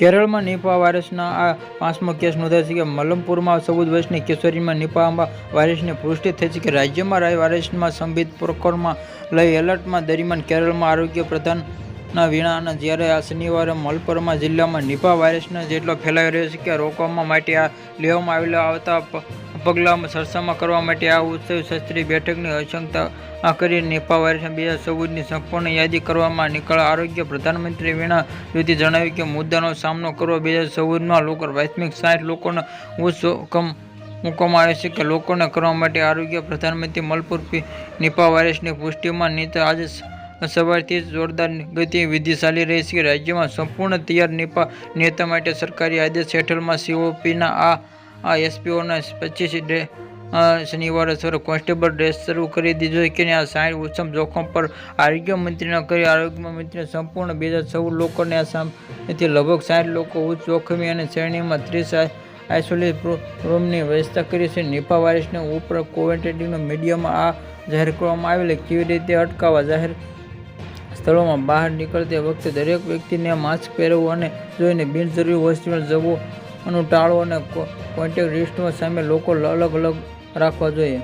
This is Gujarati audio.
કેરળમાં નિપા વાયરસના આ પાંચમો કેસ નોંધાયો છે કે મલમપુરમાં ચૌદ વર્ષની કિશોરીમાં નિપા વાયરસની પુષ્ટિ થઈ છે કે રાજ્યમાં વાયરસમાં સંભિત પ્રકરણમાં લઈ એલર્ટમાં દરમિયાન કેરળમાં આરોગ્ય પ્રધાનના વીણા અને જ્યારે આ શનિવારે મલપુરમાં જિલ્લામાં નિપા વાયરસનો જેટલો ફેલાઈ રહ્યો છે કે રોકવામાં માટે આ લેવામાં આવેલા આવતા પગલાં સરસામાં કરવા માટે આ ઉત્સવ શાસ્ત્રી બેઠકની અશંકતા આ કરી નિપા વાયરસના બે હજાર ચૌદની સંપૂર્ણ યાદી કરવામાં નીકળ્યા. આરોગ્ય પ્રધાનમંત્રી વીણા જ્યોતિ જણાવ્યું કે મુદ્દાનો સામનો કરવો બે હજાર ચૌદમાં લોકો પ્રાથમિક સાઠ લોકોને ઉચ્ચ મૂકવામાં આવે છે કે લોકોને કરવા માટે આરોગ્ય પ્રધાનમંત્રી મલપુર નિપા વાયરસની પુષ્ટિમાં નીત આજે સવારથી જોરદાર ગતિવિધિ ચાલી રહી છે. રાજ્યમાં સંપૂર્ણ તૈયાર નિપા નેતા માટે સરકારી આદેશ હેઠળમાં સીઓપીના આ આ એસપીઓના પચીસ શનિવારે સવારે કોન્સ્ટેબલ ડ્રેસ શરૂ કરી દીધો કે આ સાઈડ ઉત્સમ જોખમ પર આરોગ્ય મંત્રીના કરી, આરોગ્ય મંત્રીને સંપૂર્ણ બે હજાર ચૌદ લોકોને સામેથી લગભગ સાઠ લોકો ઉચ્ચ જોખમી અને શ્રેણીમાં ત્રીસ આઇસોલેટ રૂમની વ્યવસ્થા કરી છે. નિપા વાયરસને ઉપર કોવેન્ટેટિવનો મીડિયામાં આ જાહેર કરવામાં આવેલ કેવી રીતે અટકાવવા? જાહેર સ્થળોમાં બહાર નીકળતી વખતે દરેક વ્યક્તિને માસ્ક પહેરવું અને જોઈને બિનજરૂરી હોસ્પિટલ જવું નું ટાળવું અને કોન્ટેક્ટ લિસ્ટમાં સામે લોકો અલગ અલગ રાખવા જોઈએ.